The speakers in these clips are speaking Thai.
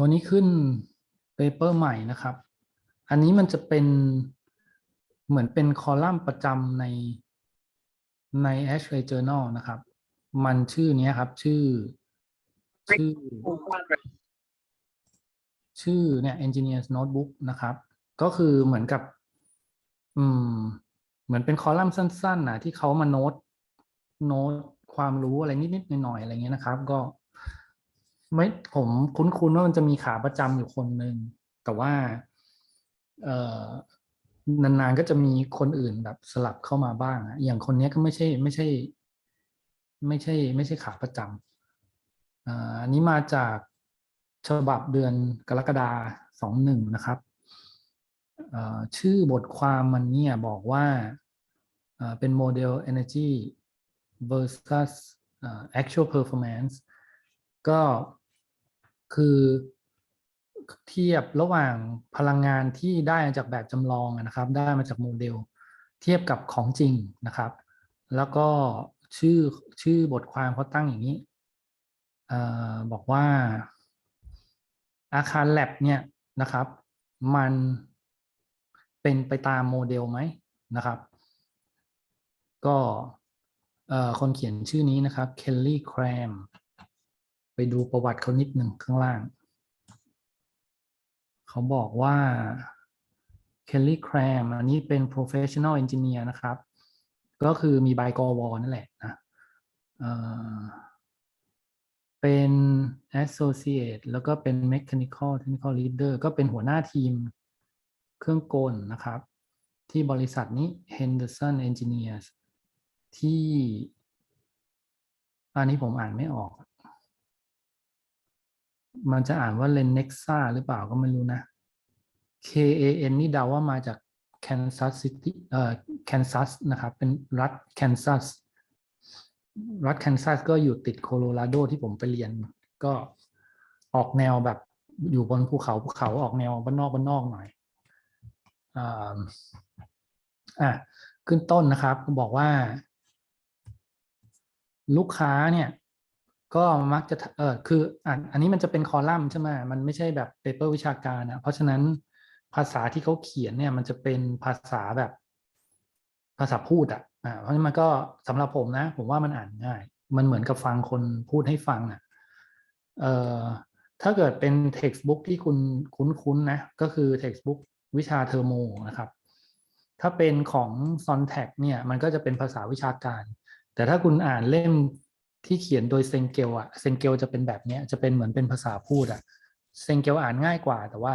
วันนี้ขึ้นเปเปอร์ใหม่นะครับ อันนี้มันจะเป็นเหมือนเป็นคอลัมน์ประจำในใน Ashley Journal นะครับ มันชื่อนี้ครับ ชื่อ ชื่อ ชื่อเนี่ย Engineer's Notebook นะครับ ก็คือเหมือนกับ อืม เหมือนเป็นคอลัมน์สั้นๆนะที่เขามาโน้ต โน้ตความรู้อะไรนิดๆหน่อยๆอะไรเงี้ยนะครับ ก็ ไม่ผมคุ้นๆว่ามันจะมีขาประจำอยู่คนหนึ่งแต่ว่า เอ่อนานๆก็จะมีคนอื่นแบบสลับเข้ามาบ้างอะอย่างคนนี้ก็ไม่ใช่ ไม่ใช่ ไม่ใช่ ไม่ใช่ขาประจำอ่าอันนี้มาจากฉบับเดือนกรกฎาสองหนึ่งนะครับชื่อบทความมันเนี่ยบอกว่าเป็นโมเดล energy versus เอ่อ actual performance ก็ คือเทียบระหว่างพลังงานที่ได้จากแบบจำลองนะครับ ได้มาจากโมเดล เทียบกับของจริงนะครับ แล้วก็ชื่อชื่อบทความเขาตั้งอย่างนี้ออบอกว่าอาคารแลบเนี่ยนะครับ มันเป็นไปตามโมเดลไหมนะครับ ก็คนเขียนชื่อนี้นะครับ เคลลี่แครม ไปดูประวัติเขานิดหนึ่งข้างล่าง เขาบอกว่าเคลลี่แครมอันนี้เป็น professional engineer นะครับ ก็คือมีใบกอวนั่นแหละนะเเป็น associate แล้วก็เป็น mechanical technical leader ก็เป็นหัวหน้าทีมเครื่องกลนะครับ ที่บริษัทนี้ Henderson Engineers ที่ อันนี้ผมอ่านไม่ออก มันจะอ่านว่า Lenexa หรือเปล่าก็ไม่รู้นะ K A N นี่เดาว่ามาจาก Kansas City เอ่อ Kansas นะครับ เป็นรัฐ Kansas รัฐ Kansas ก็อยู่ติดโคโลราโดที่ผมไปเรียน ก็ออกแนวแบบอยู่บนภูเขาภูเขาออกแนวบ้านนอกบ้านนอกหน่อยอ่าอะขึ้นต้นนะครับบอกว่า ลูกค้าเนี่ย ก็มักจะเออคืออ่านอันนี้มันจะเป็นคอลัมน์ใช่ไหมมันไม่ใช่แบบเปเปอร์วิชาการนะเพราะฉะนั้นภาษาที่เขาเขียนเนี่ย มันจะเป็นภาษาแบบภาษาพูดอะอ่าเพราะฉะนั้นมันก็สำหรับผมนะ ผมว่ามันอ่านง่าย มันเหมือนกับฟังคนพูดให้ฟังอะเอ่อถ้าเกิดเป็น textbook ที่คุณคุ้นๆนะ ก็คือ textbook วิชาเทอร์โมนะครับ ถ้าเป็นของ s o n t a c เนี่ย มันก็จะเป็นภาษาวิชาการ แต่ถ้าคุณอ่านเล่ม ที่เขียนโดยเซงเกลอะเซงเกลจะเป็นแบบเนี้ยจะเป็นเหมือนเป็นภาษาพูดอะเซงเกลอ่านง่ายกว่า แต่ว่า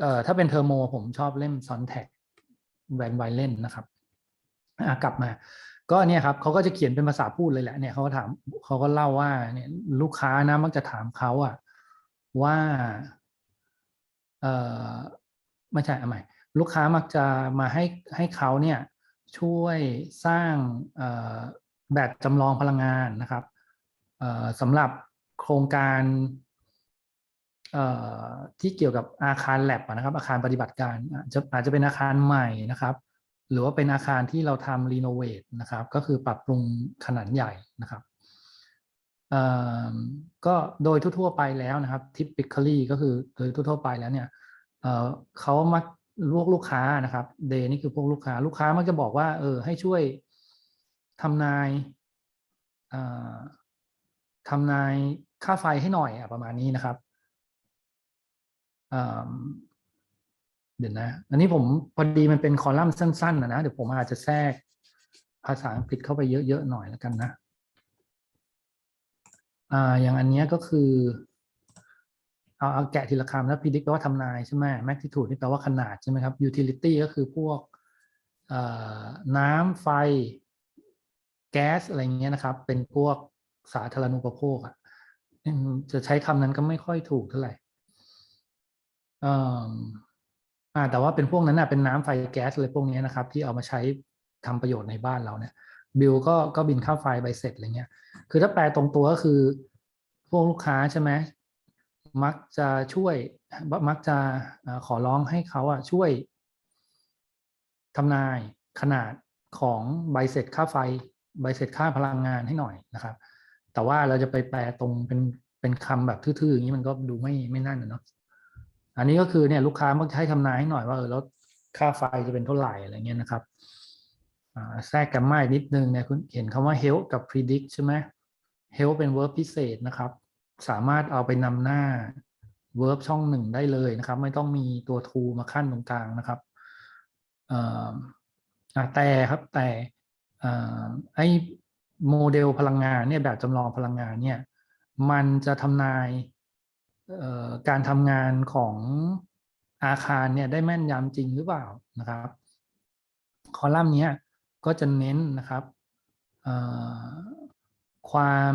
เอ่อถ้าเป็นเทอร์โมผมชอบเล่ม s o n t a c แวนไวเลนนะครับอะกลับมา ก็เนี่ยครับเขาก็จะเขียนเป็นภาษาพูดเลยแหละเนี่ยเขาก็ถามเขาก็เล่าว่าเนี่ยลูกค้านะมักจะถามเขาอะว่าเอ่อไม่ใช่อาใหม่ลูกค้ามักจะมาให้ให้เขาเนี่ยช่วยสร้างเอ่อ แบบจำลองพลังงานนะครับสำหรับโครงการที่เกี่ยวกับอาคารแลบนะครับ อาคารปฏิบัติการอาจจะอาจจะเป็นอาคารใหม่นะครับ หรือว่าเป็นอาคารที่เราทำรีโนเวทนะครับ ก็คือปรับปรุงขนาดใหญ่นะครับก็โดยทั่วๆไปแล้วนะครับ typically ก็คือโดยทั่วๆไปแล้วเนี่ยเขามักลูกลูกค้านะครับ เดนี่คือพวกลูกค้า ลูกค้ามักจะบอกว่าเออให้ช่วย ทำนายทำนายค่าไฟให้หน่อยอะประมาณนี้นะครับเดี๋ยวนะ อันนี้ผมพอดีมันเป็นคอลัมน์สั้นๆนะนะเดี๋ยวผมอาจจะแทรกภาษาอังกฤษเข้าไปเยอะๆหน่อยแล้วกันนะอ่าอย่างอันนี้ก็คือ เอาเอาแกะทีละคำแล้ว predict แปลว่าทำนายใช่ไหม magnitude นี่แปลว่าขนาดใช่ไหมครับ utility ก็คือพวกน้ำไฟ แก๊สอะไรเงี้ยนะครับ เป็นพวกสาธารณูปโภคอะอืมจะใช้คำนั้นก็ไม่ค่อยถูกเท่าไหร่เอ่ออ่าแต่ว่าเป็นพวกนั้นน่ะเป็นน้ำไฟแก๊สอะไรพวกนี้นะครับ ที่เอามาใช้ทำประโยชน์ในบ้านเราเนี่ยบิลก็ก็บินค่าไฟใบเสร็จอะไรเงี้ย คือถ้าแปลตรงตัวก็คือ พวกลูกค้าใช่ไหมมักจะช่วย มักจะขอร้องให้เขาอะช่วยทำนายขนาดของใบเสร็จค่าไฟ ใบเสร็จค่าพลังงานให้หน่อยนะครับ แต่ว่าเราจะไปแปลตรงเป็นเป็นคำแบบทื่อๆอย่างนี้มันก็ดูไม่ไม่นั่นเนาะอันนี้ก็คือเนี่ยลูกค้ามักให้ทำนายให้หน่อยว่าเออแล้วค่าไฟจะเป็นเท่าไหร่อะไรเงี้ยนะครับแทรกแกมมาอีกนิดนึงเนี่ยคุณเห็นคำว่า help กับ predict ใช่ไหม help เป็น verb พิเศษนะครับ สามารถเอาไปนำหน้า verb ช่องหนึ่งได้เลยนะครับ ไม่ต้องมีตัว to มาขั้นตรงกลางนะครับแต่ครับแต่ ไอโมเดลพลังงานเนี่ยแบบจำลองพลังงานเนี่ยมันจะทำนายการทำงานของอาคารเนี่ยได้แม่นยำจริงหรือเปล่านะครับ คอลัมน์นี้ก็จะเน้นนะครับความ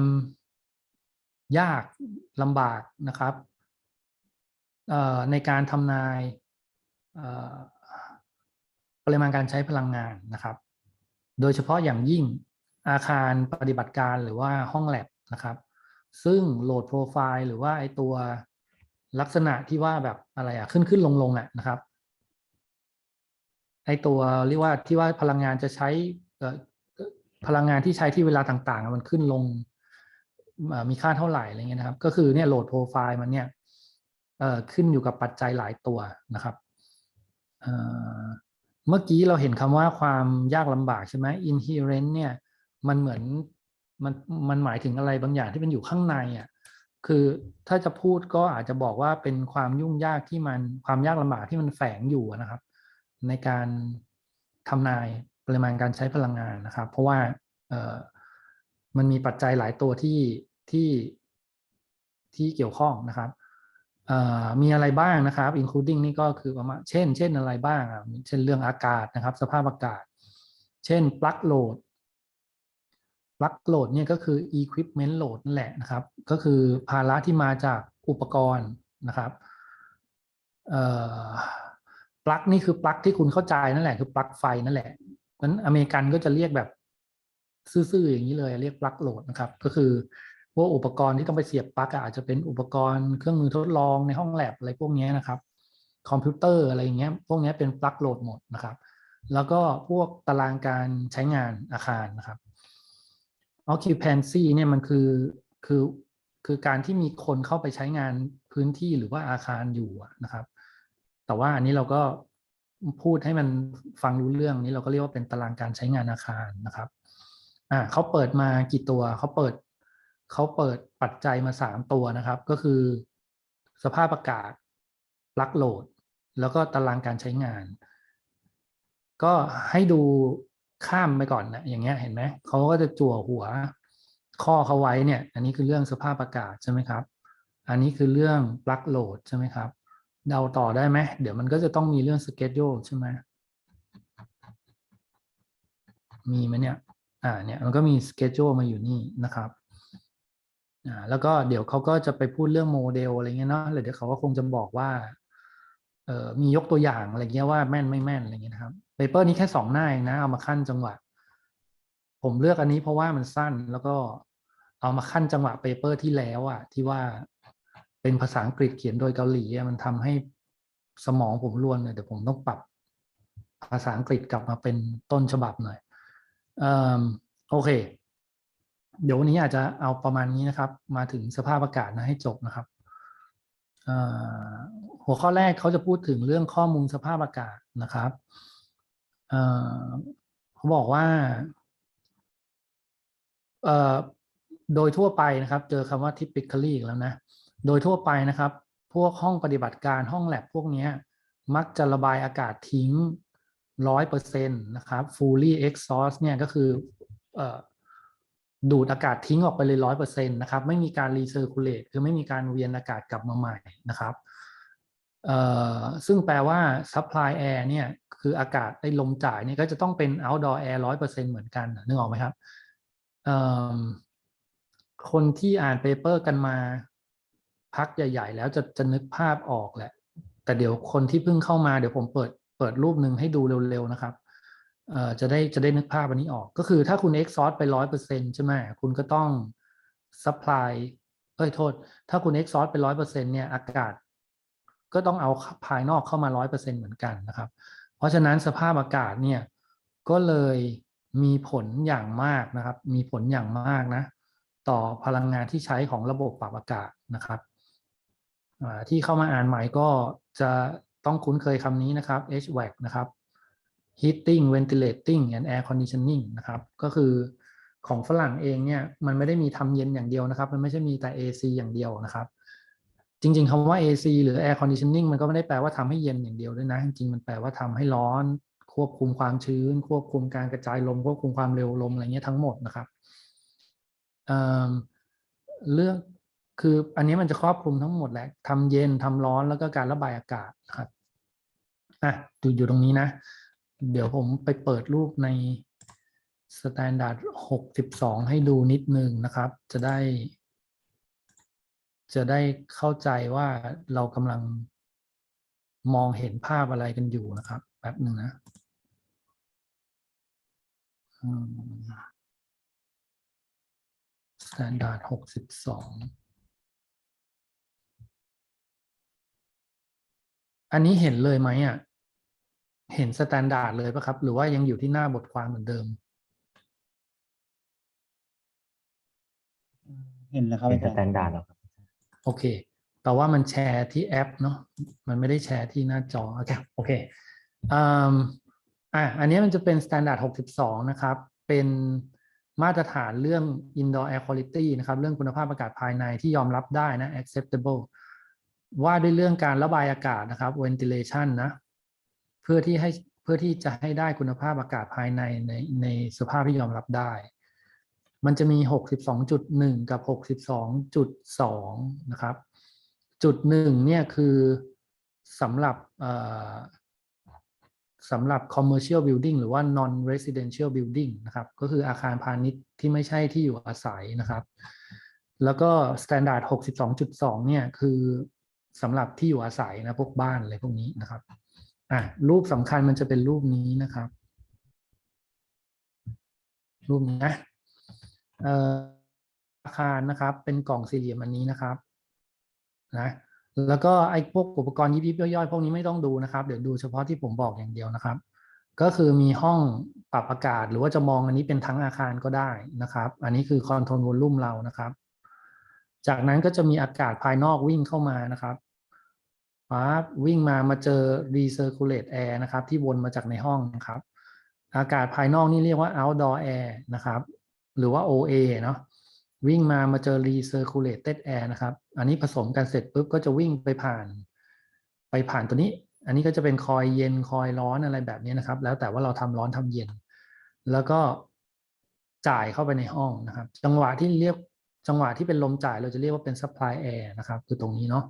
ยากลำบากนะครับในการทำนายปริมาณการใช้พลังงานนะครับ โดยเฉพาะอย่างยิ่งอาคารปฏิบัติการหรือว่าห้องแลบนะครับ ซึ่งโหลดโปรไฟล์หรือว่าไอตัวลักษณะที่ว่าแบบอะไรอะขึ้นขึ้นลงลงอะนะครับไอตัวเรียกว่าที่ว่าพลังงานจะใช้พลังงานที่ใช้ที่เวลาต่างๆ มันขึ้นลงมีค่าเท่าไหร่อะไรเงี้ยนะครับ ก็คือเนี่ยโหลดโปรไฟล์มันเนี่ยขึ้นอยู่กับปัจจัยหลายตัวนะครับ เมื่อกี้เราเห็นคำว่าความยากลำบากใช่ไหม inherent เนี่ย มันเหมือนมันมันหมายถึงอะไรบางอย่างที่เป็นอยู่ข้างในอะ คือถ้าจะพูดก็อาจจะบอกว่าเป็นความยุ่งยากที่มันความยากลำบากที่มันแฝงอยู่นะครับ ในการทำนายปริมาณการใช้พลังงานนะครับ เพราะว่าเออมันมีปัจจัยหลายตัวที่ที่ที่เกี่ยวข้องนะครับ มีอะไรบ้างนะครับ including นี่ก็คือประมาณเช่น เช่นอะไรบ้างอะเช่นเรื่องอากาศนะครับ สภาพอากาศ เช่น plug load plug load เนี่ยก็คือ equipment load นั่นแหละนะครับ ก็คือภาระที่มาจากอุปกรณ์นะครับเอ่อปลั๊กนี่คือปลั๊กที่คุณเข้าใจนั่นแหละคือปลั๊กไฟนั่นแหละนั้นอเมริกันก็จะเรียกแบบซื่อๆอย่างนี้เลยเรียกปลั๊กโหลดนะครับ ก็คือ พวกอุปกรณ์ที่ต้องไปเสียบปลั๊กอาจจะเป็นอุปกรณ์เครื่องมือทดลองในห้องแลบอะไรพวกนี้นะครับ คอมพิวเตอร์อะไรอย่างเงี้ยพวกนี้เป็นปลั๊กโหลดหมดนะครับ แล้วก็พวกตารางการใช้งานอาคารนะครับ occupancy เนี่ยมันคือคือคือการที่มีคนเข้าไปใช้งานพื้นที่หรือว่าอาคารอยู่นะครับ แต่ว่าอันนี้เราก็พูดให้มันฟังรู้เรื่องนี้เราก็เรียกว่าเป็นตารางการใช้งานอาคารนะครับอ่าเขาเปิดมากี่ตัวเขาเปิด เขาเปิดปัจจัยมาสามตัวนะครับ ก็คือ สภาพอากาศลักโหลด แล้วก็ตารางการใช้งาน ก็ให้ดูข้ามไปก่อนนะอย่างเงี้ยเห็นไหมเขาก็จะจั่วหัวข้อเขาไว้เนี่ย อันนี้คือเรื่องสภาพอากาศใช่ไหมครับ อันนี้คือเรื่องปลักโหลดใช่ไหมครับ เดาต่อได้ไหมเดี๋ยวมันก็จะต้องมีเรื่อง schedule ใช่ไหมมีไหมเนี่ย อ่า เนี่ย มันก็มี schedule มาอยู่นี่นะครับ อ่าแล้วก็เดี๋ยวเขาก็จะไปพูดเรื่องโมเดลอะไรเงี้ยเนาะแล้วเดี๋ยวเขาก็คงจะบอกว่าเอ่อมียกตัวอย่างอะไรเงี้ยว่าแม่นไม่แม่นอะไรเงี้ยนะครับเปเปอร์นี้แค่สองหน้าเองนะ เอามาขั้นจังหวะ ผมเลือกอันนี้เพราะว่ามันสั้นแล้วก็เอามาขั้นจังหวะเปเปอร์ที่แล้วอะที่ว่าเป็นภาษาอังกฤษเขียนโดยเกาหลีมันทำให้สมองผมรวนเลยเดี๋ยวผมต้องปรับภาษาอังกฤษกลับมาเป็นต้นฉบับหน่อยเอ่อโอเค เดี๋ยววันนี้อาจจะเอาประมาณนี้นะครับ มาถึงสภาพอากาศนะให้จบนะครับหัวข้อแรกเขาจะพูดถึงเรื่องข้อมูลสภาพอากาศนะครับเขาบอกว่าโดยทั่วไปนะครับ เจอคำว่า typically อีกแล้วนะ โดยทั่วไปนะครับ พวกห้องปฏิบัติการห้องแลบพวกนี้มักจะระบายอากาศทิ้งร้อยเปอร์เซ็นต์นะครับ fully exhaust เนี่ยก็คืออ ดูดอากาศทิ้งออกไปเลยร้อยเปอร์เซ็นต์นะครับไม่มีการ recirculate คือไม่มีการเวียนอากาศกลับมาใหม่นะครับซึ่งแปลว่า supply air เนี่ยคืออากาศไอ้ลมจ่ายเนี่ยก็จะต้องเป็น outdoor air ร้อยเปอร์เซ็นต์เหมือนกันนึกออกไหมครับคนที่อ่านเปเปอร์กันมาพักใหญ่ ๆ แล้วจะจะนึกภาพออกแหละ แต่เดี๋ยวคนที่เพิ่งเข้ามาเดี๋ยวผมเปิดเปิดรูปหนึ่งให้ดูเร็วๆนะครับ จะได้จะได้นึกภาพอันนี้ออก ก็คือถ้าคุณ exhaust ไปร้อยเปอร์เซ็นใช่ไหมคุณก็ต้อง supply เอ้ยโทษ ถ้าคุณ exhaust ไปร้อยเปอร์เซ็นเนี่ยอากาศ ก็ต้องเอาภายนอกเข้ามาร้อยเปอร์เซ็นเหมือนกันนะครับ เพราะฉะนั้นสภาพอากาศเนี่ยก็เลยมีผลอย่างมากนะครับ มีผลอย่างมากนะ ต่อพลังงานที่ใช้ของระบบปรับอากาศนะครับที่เข้ามาอ่านใหม่ก็จะต้องคุ้นเคยคำนี้นะครับ HVAC นะครับ heating ventilating and air conditioning นะครับ ก็คือของฝรั่งเองเนี่ยมันไม่ได้มีทำเย็นอย่างเดียวนะครับ มันไม่ใช่มีแต่ AC อย่างเดียวนะครับ จริง ๆคำว่า AC หรือ air conditioning มันก็ไม่ได้แปลว่าทำให้เย็นอย่างเดียวด้วยนะ จริงๆ มันแปลว่าทำให้ร้อน ควบคุมความชื้น ควบคุมการกระจายลม ควบคุมความเร็วลมอะไรเงี้ยทั้งหมดนะครับเอ่อเรื่องคืออันนี้มันจะครอบคลุมทั้งหมดแหละทำเย็นทำร้อนแล้วก็การระบายอากาศนะครับอะอยู่อยู่ตรงนี้นะ เดี๋ยวผมไปเปิดรูปใน Standard 62 ให้ดูนิดนึงนะครับ จะได้ จะได้เข้าใจว่าเรากำลังมองเห็นภาพอะไรกันอยู่นะครับแป๊บหนึ่งนะอืม Standard 62อันนี้เห็นเลยไหมอะ เห็นสแตนดาร์ดเลยปะครับ หรือว่ายังอยู่ที่หน้าบทความเหมือนเดิม เห็นแล้วครับเป็นอาสจารย์แตนดาร์ดหรอครับโอเค แต่ว่ามันแชร์ที่แอปเนาะมันไม่ได้แชร์ที่หน้าจอโอเคโอเคอืมอะอันนี้มันจะเป็น Standard 62 นะครับ เป็นมาตรฐานเรื่อง indoor air quality นะครับ เรื่องคุณภาพอากาศภายในที่ยอมรับได้นะ acceptable ว่าด้วยเรื่องการระบายอากาศนะครับ ventilation นะ เพื่อที่ให้เพื่อที่จะให้ได้คุณภาพอากาศภายในในในสภาพที่ยอมรับได้ มันจะมี 62.1 กับ 62.2 นะครับ จุดหนึ่งเนี่ยคือสำหรับสำหรับ commercial building หรือว่า non residential building นะครับ ก็คืออาคารพาณิชย์ที่ไม่ใช่ที่อยู่อาศัยนะครับ แล้วก็ standard 62.2 เนี่ยคือสำหรับที่อยู่อาศัยนะพวกบ้านอะไรพวกนี้นะครับ อะรูปสำคัญมันจะเป็นรูปนี้นะครับ รูปนี้นะเอ่อาคารนะครับ เป็นกล่องสี่เหลี่ยมอันนี้นะครับนะแล้วก็ไอ้พวกอุปกรณ์ยิบยิบย่อยๆพวกนี้ไม่ต้องดูนะครับ เดี๋ยวดูเฉพาะที่ผมบอกอย่างเดียวนะครับ ก็คือมีห้องปรับอากาศ หรือว่าจะมองอันนี้เป็นทั้งอาคารก็ได้นะครับ อันนี้คือคอนโทรลวอลลุ่มเรานะครับ จากนั้นก็จะมีอากาศภายนอกวิ่งเข้ามานะครับ ปั๊บวิ่งมามาเจอ recirculate air นะครับ ที่วนมาจากในห้องนะครับ อากาศภายนอกนี่เรียกว่า outdoor air นะครับ หรือว่า OA เนาะวิ่งมามาเจอ recirculated air นะครับ อันนี้ผสมกันเสร็จปุ๊บก็จะวิ่งไปผ่าน ไปผ่านตัวนี้ อันนี้ก็จะเป็นคอยเย็นคอยร้อนอะไรแบบนี้นะครับ แล้วแต่ว่าเราทำร้อนทำเย็น แล้วก็จ่ายเข้าไปในห้องนะครับ จังหวะที่เรียกจังหวะที่เป็นลมจ่ายเราจะเรียกว่าเป็น supply air นะครับ คือตรงนี้เนาะ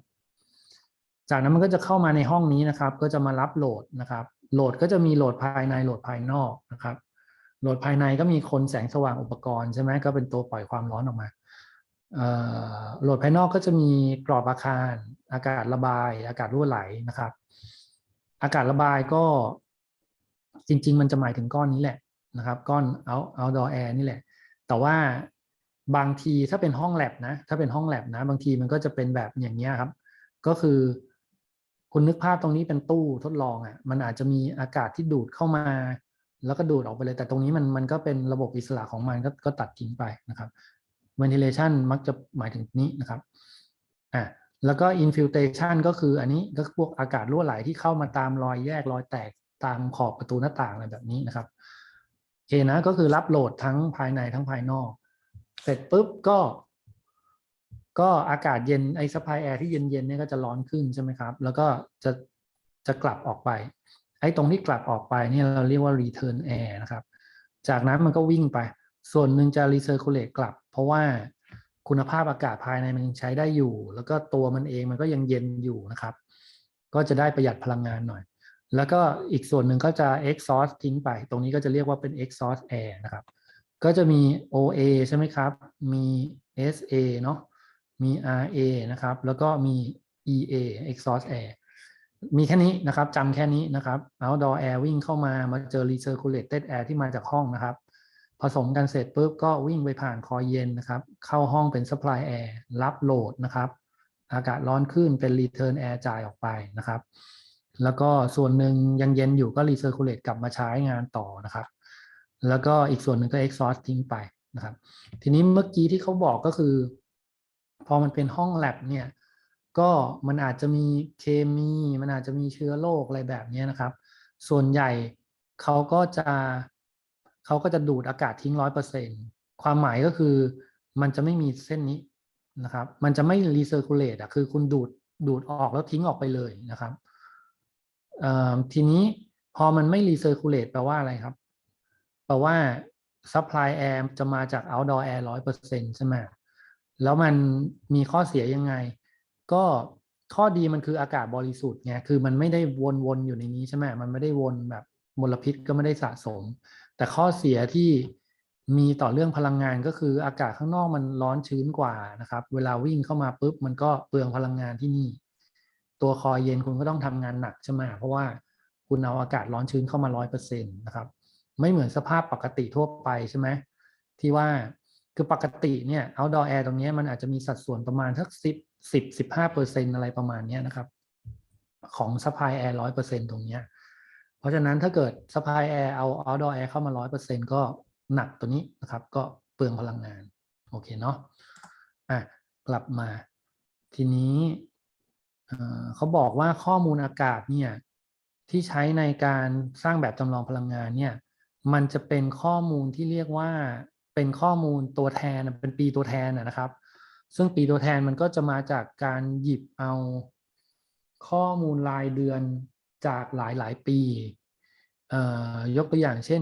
จากนั้นมันก็จะเข้ามาในห้องนี้นะครับ ก็จะมารับโหลดนะครับ โหลดก็จะมีโหลดภายในโหลดภายนอกนะครับ โหลดภายในก็มีคนแสงสว่างอุปกรณ์ใช่ไหมก็เป็นตัวปล่อยความร้อนออกมาโหลดภายนอกก็จะมีกรอบอาคาร อากาศระบาย อากาศรั่วไหลนะครับ อากาศระบายก็จริง ๆ มันจะหมายถึงก้อนนี้แหละนะครับ ก้อน out outdoor air นี่แหละ แต่ว่าบางทีถ้าเป็นห้องแลบนะ ถ้าเป็นห้องแลบนะ บางทีมันก็จะเป็นแบบอย่างเงี้ยครับ ก็คือ คุณนึกภาพตรงนี้เป็นตู้ทดลองอะ่ะมันอาจจะมีอากาศที่ดูดเข้ามา แล้วก็ดูดออกไปเลย แต่ตรงนี้มันมันก็เป็นระบบอิสระของมันก็ก็ตัดทิ้งไปนะครับ ventilation มักจะหมายถึงนี้นะครับอะแล้วก็ infiltration ก็คืออันนี้ก็พวกอากาศรั่วไหลที่เข้ามาตามรอยแยกรอยแตกตามขอบประตูหน้าต่างอะไรแบบนี้นะครับโอเคนะก็คือรับโหลดทั้งภายในทั้งภายนอก เสร็จปุ๊บก็ ก็อากาศเย็นไอ้สปายแอร์ที่เย็นๆเนี่ยก็จะร้อนขึ้นใช่ไหมครับ แล้วก็จะจะกลับออกไป ไอ้ตรงที่กลับออกไปเนี่ยเราเรียกว่า return air นะครับ จากนั้นมันก็วิ่งไป ส่วนหนึ่งจะ recirculate กลับ เพราะว่าคุณภาพอากาศภายในมันยังใช้ได้อยู่ แล้วก็ตัวมันเองมันก็ยังเย็นอยู่นะครับ ก็จะได้ประหยัดพลังงานหน่อย แล้วก็อีกส่วนหนึ่งก็จะ exhaust ทิ้งไป ตรงนี้ก็จะเรียกว่าเป็น exhaust air นะครับ ก็จะมี OA ใช่ไหมครับ มี SA เนาะ มี RA นะครับ แล้วก็มี EA exhaust air มีแค่นี้นะครับจำแค่นี้นะครับ outdoor air วิ่งเข้ามามาเจอ recirculated air ที่มาจากห้องนะครับ ผสมกันเสร็จปุ๊บก็วิ่งไปผ่านคอยเย็นนะครับ เข้าห้องเป็น supply air รับโหลดนะครับ อากาศร้อนขึ้นเป็น return air จ่ายออกไปนะครับ แล้วก็ส่วนหนึ่งยังเย็นอยู่ก็ recirculate กลับมาใช้งานต่อนะครับ แล้วก็อีกส่วนหนึ่งก็ exhaust ทิ้งไปนะครับ ทีนี้เมื่อกี้ที่เขาบอกก็คือ พอมันเป็นห้องแลบเนี่ยก็มันอาจจะมีเคมี มันอาจจะมีเชื้อโรคอะไรแบบนี้นะครับ ส่วนใหญ่เขาก็จะเขาก็จะดูดอากาศทิ้งร้อยเปอร์เซ็นความหมายก็คือมันจะไม่มีเส้นนี้นะครับ มันจะไม่รีเซอร์คูลเลตอะคือคุณดูดดูดออกแล้วทิ้งออกไปเลยนะครับทีนี้พอมันไม่รีเซอร์คูลเลตแปลว่าอะไรครับ แปลว่า supply air จะมาจาก outdoor air ร้อยเปอร์เซ็นใช่ไหม แล้วมันมีข้อเสียยังไง ก็ข้อดีมันคืออากาศบริสุทธิ์ไงคือมันไม่ได้วนๆอยู่ในนี้ใช่ไหมมันไม่ได้วนแบบมลพิษก็ไม่ได้สะสม แต่ข้อเสียที่มีต่อเรื่องพลังงานก็คืออากาศข้างนอกมันร้อนชื้นกว่านะครับ เวลาวิ่งเข้ามาปุ๊บมันก็เปลืองพลังงานที่นี่ ตัวคอยเย็นคุณก็ต้องทำงานหนักใช่ไหมเพราะว่าคุณเอาอากาศร้อนชื้นเข้ามาร้อยเปอร์เซ็นต์นะครับ ไม่เหมือนสภาพปกติทั่วไปใช่ไหมที่ว่า คือปกติเนี่ย outdoor air ตรงนี้มันอาจจะมีสัดส่วนประมาณสักสิบสิบสิบห้าเปอร์เซ็นอะไรประมาณนี้นะครับ ของ supply air ร้อยเปอร์เซ็นตรงนี้เพราะฉะนั้นถ้าเกิด supply air เอา outdoor air เข้ามาร้อยเปอร์เซ็นก็หนักตัวนี้นะครับ ก็เปลืองพลังงาน โอเคเนาะอะกลับมา ทีนี้เอ่อเขาบอกว่าข้อมูลอากาศเนี่ยที่ใช้ในการสร้างแบบจำลองพลังงานเนี่ย มันจะเป็นข้อมูลที่เรียกว่า เป็นข้อมูลตัวแทนเป็นปีตัวแทนนะครับ ซึ่งปีตัวแทนมันก็จะมาจากการหยิบเอาข้อมูลรายเดือนจากหลายหลายปียกตัวอย่างเช่น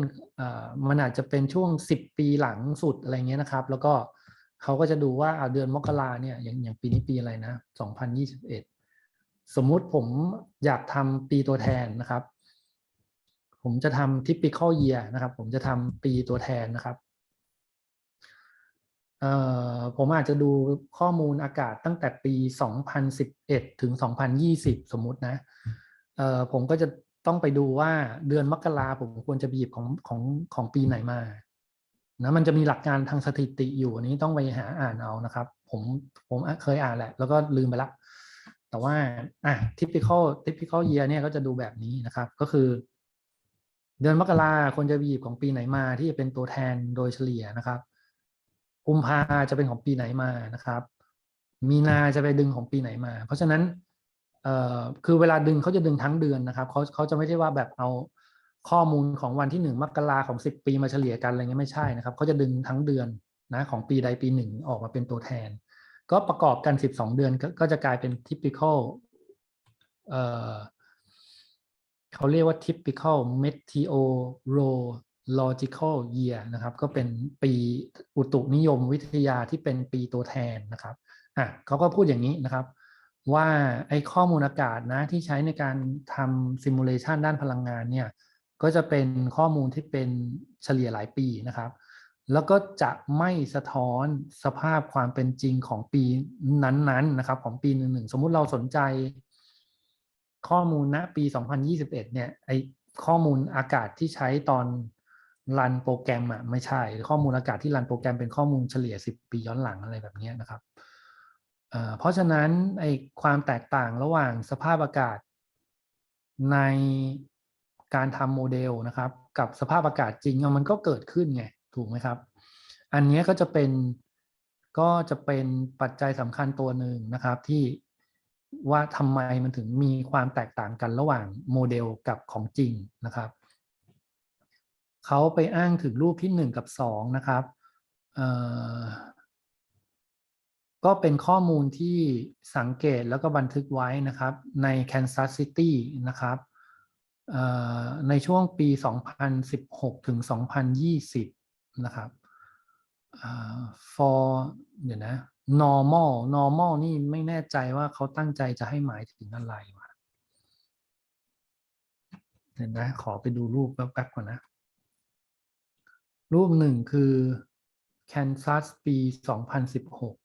มันอาจจะเป็นช่วง 10 ปีหลังสุดอะไรเงี้ยนะครับ แล้วก็เขาก็จะดูว่าเดือนมกราเนี่ยอย่างอย่างปีนี้ปีอะไรนะ 2021 สมมุติผมอยากทำปีตัวแทนนะครับ ผมจะทำ typical year นะครับ ผมจะทำปีตัวแทนนะครับ ผมอาจจะดูข้อมูลอากาศตั้งแต่ปี 2011 ถึง 2020 สมมุตินะเออผมก็จะต้องไปดูว่าเดือนมกราผมควรจะบีบของของของปีไหนมานะมันจะมีหลักการทางสถิติอยู่อันนี้ต้องไปหาอ่านเอานะครับ ผมผมเคยอ่านแหละ แล้วก็ลืมไปละ แต่ว่าอะ typical typical year เนี่ยก็จะดูแบบนี้นะครับ ก็คือ เดือนมกราควรจะบีบของปีไหนมาที่จะเป็นตัวแทนโดยเฉลี่ยนะครับ กุมภาจะเป็นของปีไหนมานะครับ มีนาจะไปดึงของปีไหนมา เพราะฉะนั้นเอ่อคือเวลาดึงเขาจะดึงทั้งเดือนนะครับเขาเขาจะไม่ได้ว่าแบบเอาข้อมูลของวันที่หนึ่งมกราของสิบปีมาเฉลี่ยกันอะไรเงี้ยไม่ใช่นะครับเขาจะดึงทั้งเดือนนะของปีใดปีหนึ่งออกมาเป็นตัวแทน ก็ประกอบกันสิบสองเดือนก็ก็จะกลายเป็น typical เอ่อเขาเรียกว่า typical meteorological year นะครับ ก็เป็นปีอุตุนิยมวิทยาที่เป็นปีตัวแทนนะครับอะเขาก็พูดอย่างนี้นะครับ ว่าไอ้ข้อมูลอากาศนะที่ใช้ในการทำซิมูเลชันด้านพลังงานเนี่ย ก็จะเป็นข้อมูลที่เป็นเฉลี่ยหลายปีนะครับ แล้วก็จะไม่สะท้อนสภาพความเป็นจริงของปีนั้นๆนะครับ ของปีหนึ่งๆสมมุติเราสนใจ ข้อมูลณปี 2021 เนี่ยไอข้อมูลอากาศที่ใช้ตอน รันโปรแกรมอะไม่ใช่ ข้อมูลอากาศที่รันโปรแกรมเป็นข้อมูลเฉลี่ย 10 ปีย้อนหลังอะไรแบบนี้นะครับเพราะฉะนั้นไอความแตกต่างระหว่างสภาพอากาศในการทำโมเดลนะครับ กับสภาพอากาศจริงมันก็เกิดขึ้นไงถูกไหมครับ อันนี้ก็จะเป็นก็จะเป็นปัจจัยสำคัญตัวหนึ่งนะครับที่ว่าทำไมมันถึงมีความแตกต่างกันระหว่างโมเดลกับของจริงนะครับ เขาไปอ้างถึงรูปที่หนึ่งกับสองนะครับก็เป็นข้อมูลที่สังเกตแล้วก็บันทึกไว้นะครับใน Kansas City นะครับในช่วงปี 2016 ถึง 2020 นะครับ for เดี๋ยวนะ normal normal นี่ไม่แน่ใจว่าเขาตั้งใจจะให้หมายถึงอะไรวะเดี๋ยวนะ ขอไปดูรูปแป๊บๆก่อนนะ รูปหนึ่งคือ Kansas ปี 2016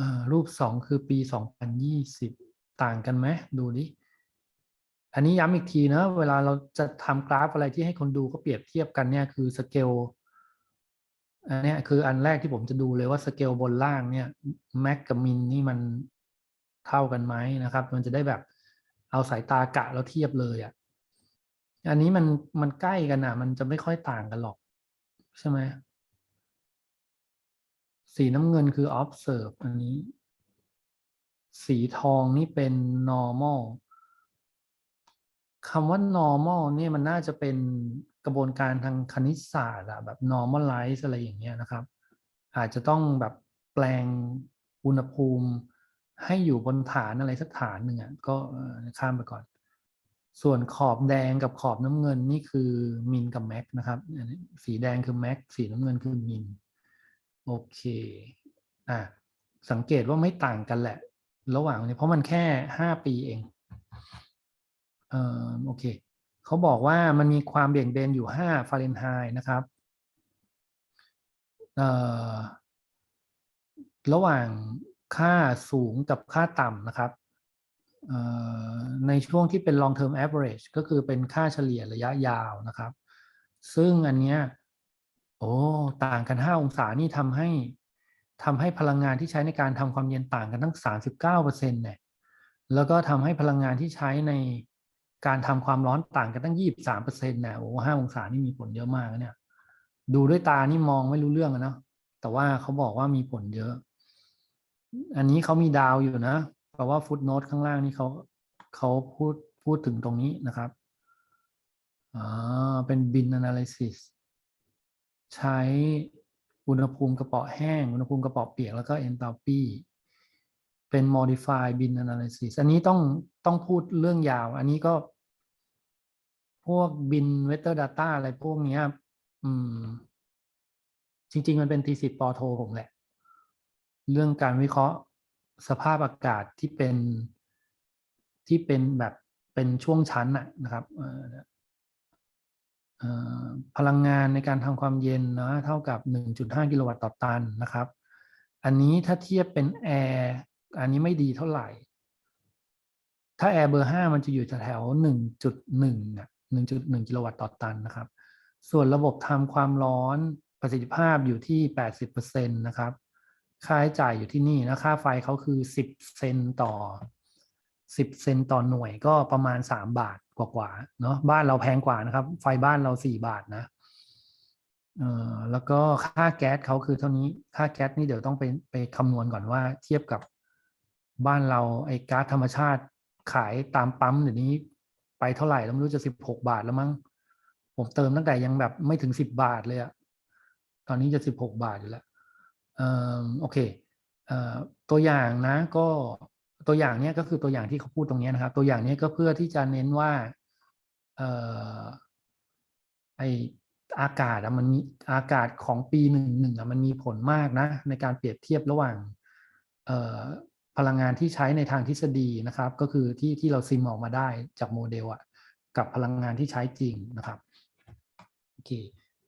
อ่อรูปสองคือปี 2020 ต่างกันไหมดูดิ อันนี้ย้ำอีกทีนะ เวลาเราจะทำกราฟอะไรที่ให้คนดูเขาเปรียบเทียบกันเนี่ยคือสเกลอันเนี้ยคืออันแรกที่ผมจะดูเลยว่าสเกลบนล่างเนี่ยแม็กกับมินนี่มันเท่ากันไหมนะครับ มันจะได้แบบเอาสายตากะแล้วเทียบเลยอะ อันนี้มันมันใกล้กันอะ มันจะไม่ค่อยต่างกันหรอก ใช่ไหมสีน้ำเงินคือ observe อันนี้ สีทองนี่เป็น normal คำว่า normal เนี่ยมันน่าจะเป็นกระบวนการทางคณิตศาสตร์อะแบบ normalize อะไรอย่างเงี้ยนะครับ อาจจะต้องแบบแปลงอุณหภูมิให้อยู่บนฐานอะไรสักฐานหนึ่งอะก็ข้ามไปก่อน ส่วนขอบแดงกับขอบน้ำเงินนี่คือมินกับแม็กนะครับอันนี้สีแดงคือแม็กสีน้ำเงินคือมิน โอเค อะ สังเกตว่าไม่ต่างกันแหละ ระหว่างนี้เพราะมันแค่ห้าปีเอง เอ่อโอเค เขาบอกว่ามันมีความเบี่ยงเบนอยู่ห้าฟาเรนไฮต์นะครับ เอ่อ ระหว่างค่าสูงกับค่าต่ำนะครับ ในช่วงที่เป็น long term average ก็คือเป็นค่าเฉลี่ยระยะยาวนะครับ ซึ่งอันเนี้ยโอ้ต่างกัน 5 องศานี่ทำให้ทำให้พลังงานที่ใช้ในการทำความเย็นต่างกันตั้ง 39เปอร์เซ็นต์เนี่ยแล้วก็ทำให้พลังงานที่ใช้ในการทำความร้อนต่างกันตั้ง 23เปอร์เซ็นต์เนี่ยโอ้ห้าองศานี่มีผลเยอะมากนะเนี่ย ดูด้วยตานี่มองไม่รู้เรื่องอะเนาะแต่ว่าเขาบอกว่ามีผลเยอะ อันนี้เขามีดาวอยู่นะ แปลว่าฟุตโนตข้างล่างนี่เขาเขาพูดพูดถึงตรงนี้นะครับอ่าเป็นบิน analysis ใช้อุณหภูมิกระเป๋าแห้ง อุณหภูมิกระเป๋าเปียก แล้วก็ enthalpy เป็น modify bin analysis อันนี้ต้องต้องพูดเรื่องยาว อันนี้ก็ พวกบิน weather data อะไรพวกเนี้ยอืม จริง ๆ มันเป็นทีสิทธ์ปอโทผมแหละ เรื่องการวิเคราะห์ สภาพอากาศที่เป็นที่เป็นแบบเป็นช่วงชั้นนะครับพลังงานในการทำความเย็นนะเท่ากับ 1.5 กิโลวัตต์ต่อตันนะครับ อันนี้ถ้าเทียบเป็นแอร์อันนี้ไม่ดีเท่าไหร่ ถ้าแอร์เบอร์ 5 มันจะอยู่แถว1.1อะ1.1 กิโลวัตต์ต่อตันนะครับ ส่วนระบบทำความร้อนประสิทธิภาพอยู่ที่ 80%นะครับ ค่าใช้จ่ายอยู่ที่นี่นะค่าไฟเขาคือ10เซนต์ต่อ10เซนต์ต่อหน่วยก็ประมาณ3บาทกว่าๆเนาะบ้านเราแพงกว่านะครับ ไฟบ้านเรา4บาทนะเอ่อแล้วก็ค่าแก๊สเขาคือเท่านี้ค่าแก๊สนี่เดี๋ยวต้องไปไปคำนวณก่อนว่าเทียบกับบ้านเราไอ้ก๊าซธรรมชาติขายตามปั๊มเดี๋ยวนี้ไปเท่าไหร่แล้วไม่รู้จะ16บหกบาทแล้วมั้งผมเติมตั้งแต่ยังแบบไม่ถึง10บบาทเลยอะตอนนี้จะ16บหกบาทอยู่แล้ว โอเคตัวอย่างนะก็ตัวอย่างเนี้ยก็คือตัวอย่างที่เขาพูดตรงนี้นะครับ ตัวอย่างเนี้ยก็เพื่อที่จะเน้นว่าออไออากาศอะมันมีอากาศของปีหนึ่งหนึ่งอะมันมีผลมากนะในการเปรียบเทียบระหว่างเอพลังงานที่ใช้ในทางทฤษฎีนะครับ ก็คือที่ที่เราซิมออกมาได้จากโมเดลอะกับพลังงานที่ใช้จริงนะครับโอเค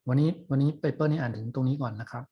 วันนี้วันนี้เปเปอร์นี้อ่านถึงตรงนี้ก่อนนะครับ